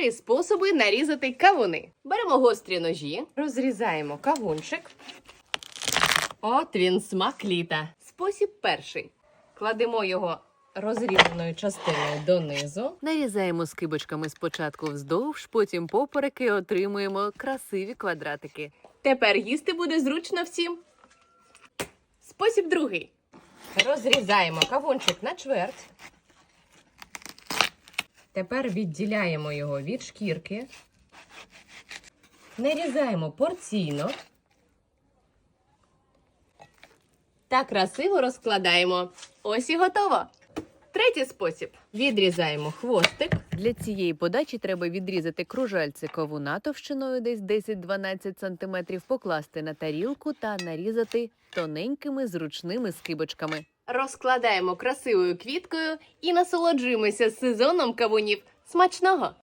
чотири способи нарізати кавуни. Беремо гострі ножі, розрізаємо кавунчик. От він смак літа. Спосіб перший. Кладемо його розрізаною частиною донизу. Нарізаємо скибочками спочатку вздовж, потім поперек і отримуємо красиві квадратики. Тепер їсти буде зручно всім. Спосіб другий. Розрізаємо кавунчик на чверть. Тепер відділяємо його від шкірки. Нарізаємо порційно. Та красиво розкладаємо. Ось і готово. Третій спосіб. Відрізаємо хвостик. Для цієї подачі треба відрізати кружальце кавуна товщиною десь 10-12 см, покласти на тарілку та нарізати тоненькими зручними скибочками. Розкладаємо красивою квіткою і насолоджуємося сезоном кавунів. Смачного!